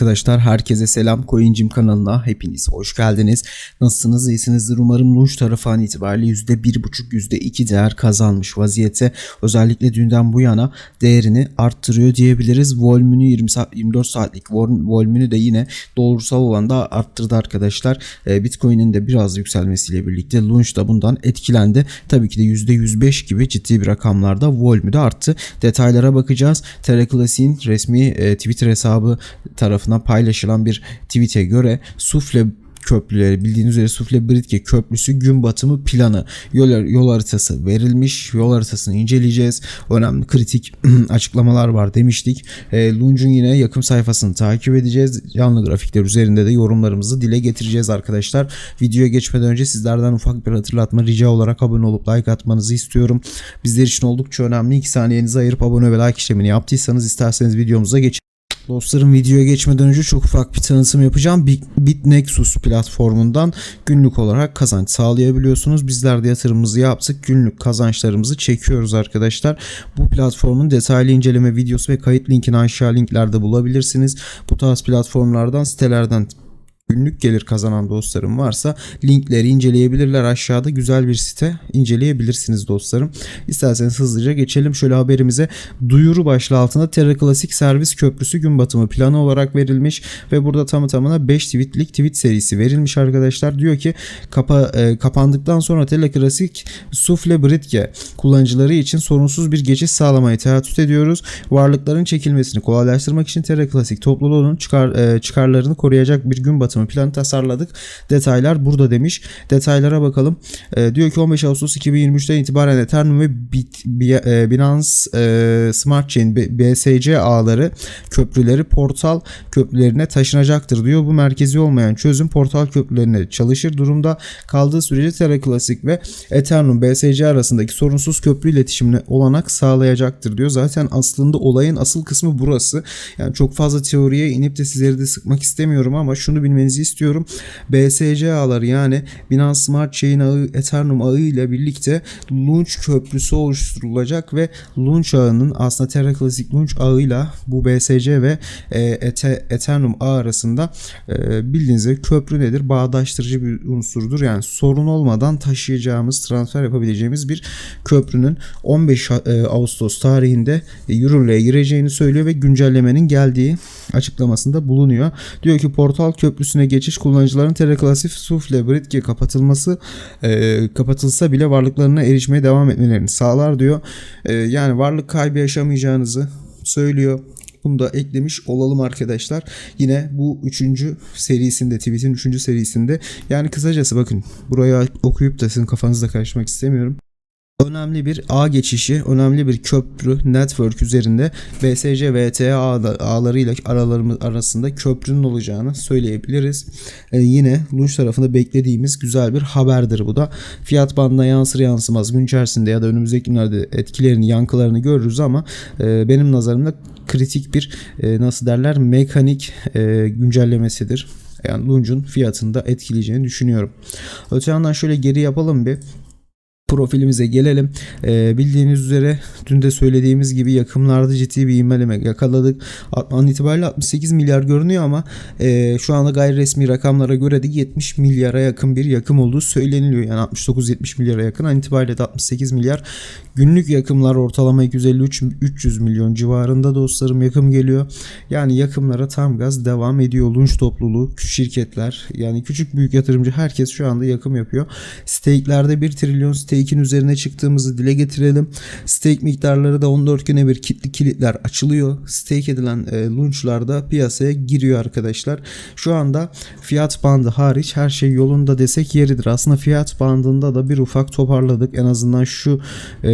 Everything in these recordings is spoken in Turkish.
Arkadaşlar herkese selam Coincim kanalına hepiniz hoş geldiniz. Nasılsınız iyisinizdir umarım Lunch tarafı an itibariyle %1.5 %2 değer kazanmış vaziyette. Özellikle dünden bu yana değerini arttırıyor diyebiliriz. Volümünü 20 saat, 24 saatlik vol- volümünü de yine doğrusal olan da arttırdı arkadaşlar. Ee, Bitcoin'in de biraz yükselmesiyle birlikte Lunch da bundan etkilendi. Tabii ki de %105 gibi ciddi bir rakamlarda volümü de arttı. Detaylara bakacağız. Terra Classic'in resmi e, Twitter hesabı tarafından paylaşılan bir tweet'e göre Sufle köprüleri bildiğiniz üzere Sufle Britke köprüsü gün batımı planı yol, yol haritası verilmiş. Yol haritasını inceleyeceğiz. Önemli kritik açıklamalar var demiştik. E, Lunch'un yine yakın sayfasını takip edeceğiz. Canlı grafikler üzerinde de yorumlarımızı dile getireceğiz arkadaşlar. Videoya geçmeden önce sizlerden ufak bir hatırlatma rica olarak abone olup like atmanızı istiyorum. Bizler için oldukça önemli. 2 saniyenizi ayırıp abone ve like işlemini yaptıysanız isterseniz videomuza geçelim. Dostlarım videoya geçmeden önce çok ufak bir tanıtım yapacağım. Bit- BitNexus platformundan günlük olarak kazanç sağlayabiliyorsunuz. Bizler de yatırımımızı yaptık. Günlük kazançlarımızı çekiyoruz arkadaşlar. Bu platformun detaylı inceleme videosu ve kayıt linkini aşağı linklerde bulabilirsiniz. Bu tarz platformlardan, sitelerden günlük gelir kazanan dostlarım varsa linkleri inceleyebilirler. Aşağıda güzel bir site inceleyebilirsiniz dostlarım. İsterseniz hızlıca geçelim şöyle haberimize. Duyuru başlığı altında Terra Classic Servis Köprüsü gün batımı planı olarak verilmiş ve burada tamı tamına 5 tweetlik tweet serisi verilmiş arkadaşlar. Diyor ki kapa, e, kapandıktan sonra Terra Classic Sufle Britke kullanıcıları için sorunsuz bir geçiş sağlamaya teatüt ediyoruz. Varlıkların çekilmesini kolaylaştırmak için Terra Classic topluluğunun çıkar, e, çıkarlarını koruyacak bir gün batımı planı tasarladık. Detaylar burada demiş. Detaylara bakalım. E, diyor ki 15 Ağustos 2023'ten itibaren Ethereum ve Bit, Bi- e, Binance e, Smart Chain BSC ağları köprüleri portal köprülerine taşınacaktır diyor. Bu merkezi olmayan çözüm portal köprülerine çalışır durumda kaldığı sürece Terra Classic ve Ethereum BSC arasındaki sorunsuz köprü iletişimine olanak sağlayacaktır diyor. Zaten aslında olayın asıl kısmı burası. Yani çok fazla teoriye inip de sizleri de sıkmak istemiyorum ama şunu bilmenizi istiyorum. BSC ağları yani Binance Smart Chain ağı Ethereum ağı ile birlikte Launch köprüsü oluşturulacak ve Launch ağının aslında Terra Classic Launch ağıyla bu BSC ve e, Ete- Ethereum ağ arasında e, bildiğiniz gibi köprü nedir? Bağdaştırıcı bir unsurdur. Yani sorun olmadan taşıyacağımız, transfer yapabileceğimiz bir köprünün 15 e, Ağustos tarihinde yürürlüğe gireceğini söylüyor ve güncellemenin geldiği açıklamasında bulunuyor. Diyor ki portal köprüsüne geçiş kullanıcıların Terra Classic Sufle Britke kapatılması e, kapatılsa bile varlıklarına erişmeye devam etmelerini sağlar diyor. E, yani varlık kaybı yaşamayacağınızı söylüyor. Bunu da eklemiş olalım arkadaşlar. Yine bu üçüncü serisinde, tweet'in üçüncü serisinde. Yani kısacası bakın buraya okuyup da sizin kafanızda karışmak istemiyorum. Önemli bir ağ geçişi, önemli bir köprü, network üzerinde BSC ve ağla- ağlarıyla aralarımız arasında köprünün olacağını söyleyebiliriz. Ee, yine Lunch tarafında beklediğimiz güzel bir haberdir bu da. Fiyat bandına yansır yansımaz gün içerisinde ya da önümüzdeki günlerde etkilerini, yankılarını görürüz ama e, benim nazarımda kritik bir e, nasıl derler mekanik e, güncellemesidir. Yani Lunch'un fiyatını da etkileyeceğini düşünüyorum. Öte yandan şöyle geri yapalım bir profilimize gelelim. Ee, bildiğiniz üzere dün de söylediğimiz gibi yakımlarda ciddi bir inmeleme yakaladık. An itibariyle 68 milyar görünüyor ama e, şu anda gayri resmi rakamlara göre de 70 milyara yakın bir yakım olduğu söyleniliyor. Yani 69-70 milyara yakın. An itibariyle de 68 milyar. Günlük yakımlar ortalama 253-300 milyon civarında dostlarım yakım geliyor. Yani yakımlara tam gaz devam ediyor. Lunch topluluğu, şirketler yani küçük büyük yatırımcı herkes şu anda yakım yapıyor. Stake'lerde 1 trilyon stake'in üzerine çıktığımızı dile getirelim. Stake miktarları da 14 güne bir kilitli kilitler açılıyor. Stake edilen e, launch'larda piyasaya giriyor arkadaşlar. Şu anda fiyat bandı hariç her şey yolunda desek yeridir. Aslında fiyat bandında da bir ufak toparladık. En azından şu e,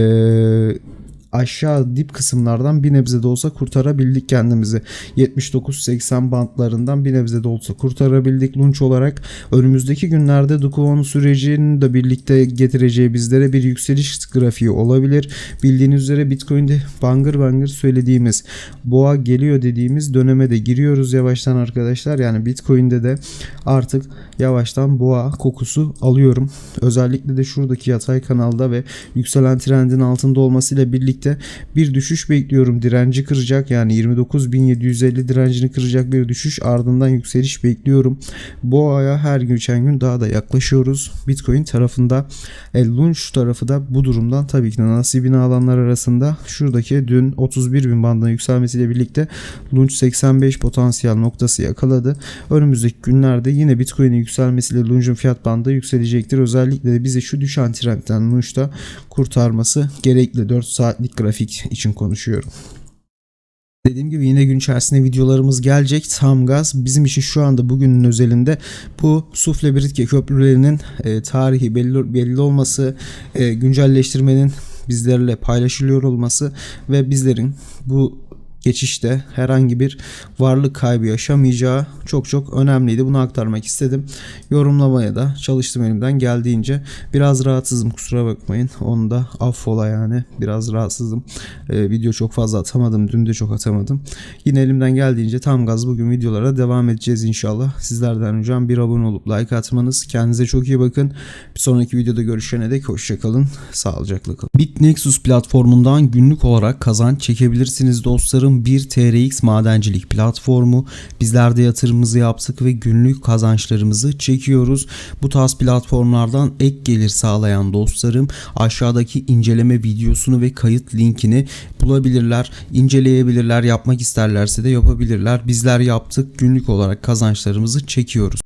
aşağı dip kısımlardan bir nebze de olsa kurtarabildik kendimizi. 79-80 bantlarından bir nebze de olsa kurtarabildik lunch olarak. Önümüzdeki günlerde Dukovon sürecinin de birlikte getireceği bizlere bir yükseliş grafiği olabilir. Bildiğiniz üzere Bitcoin'de bangır bangır söylediğimiz boğa geliyor dediğimiz döneme de giriyoruz yavaştan arkadaşlar. Yani Bitcoin'de de artık yavaştan boğa kokusu alıyorum. Özellikle de şuradaki yatay kanalda ve yükselen trendin altında olmasıyla birlikte birlikte bir düşüş bekliyorum. Direnci kıracak yani 29.750 direncini kıracak bir düşüş ardından yükseliş bekliyorum. Bu aya her geçen gün daha da yaklaşıyoruz. Bitcoin tarafında e, Lunch tarafı da bu durumdan tabii ki de nasibini alanlar arasında şuradaki dün 31 bin bandına yükselmesiyle birlikte Lunch 85 potansiyel noktası yakaladı. Önümüzdeki günlerde yine Bitcoin'in yükselmesiyle Lunch'un fiyat bandı yükselecektir. Özellikle de bize şu düşen trendten Lunch'ta kurtarması gerekli 4 saatlik grafik için konuşuyorum. Dediğim gibi yine gün içerisinde videolarımız gelecek. Tam gaz bizim için şu anda bugünün özelinde bu Sufle Britke köprülerinin e, tarihi belli, belli olması, e, güncelleştirmenin bizlerle paylaşılıyor olması ve bizlerin bu geçişte herhangi bir varlık kaybı yaşamayacağı çok çok önemliydi. Bunu aktarmak istedim. Yorumlamaya da çalıştım elimden geldiğince. Biraz rahatsızım kusura bakmayın. Onu da affola yani. Biraz rahatsızım. Ee, video çok fazla atamadım. Dün de çok atamadım. Yine elimden geldiğince tam gaz bugün videolara devam edeceğiz inşallah. Sizlerden ricam bir abone olup like atmanız. Kendinize çok iyi bakın. Bir sonraki videoda görüşene dek hoşçakalın. Sağlıcakla kalın. BitNexus platformundan günlük olarak kazanç çekebilirsiniz dostlarım. 1 TRX madencilik platformu. Bizler de yatırımımızı yaptık ve günlük kazançlarımızı çekiyoruz. Bu tarz platformlardan ek gelir sağlayan dostlarım aşağıdaki inceleme videosunu ve kayıt linkini bulabilirler, inceleyebilirler, yapmak isterlerse de yapabilirler. Bizler yaptık, günlük olarak kazançlarımızı çekiyoruz.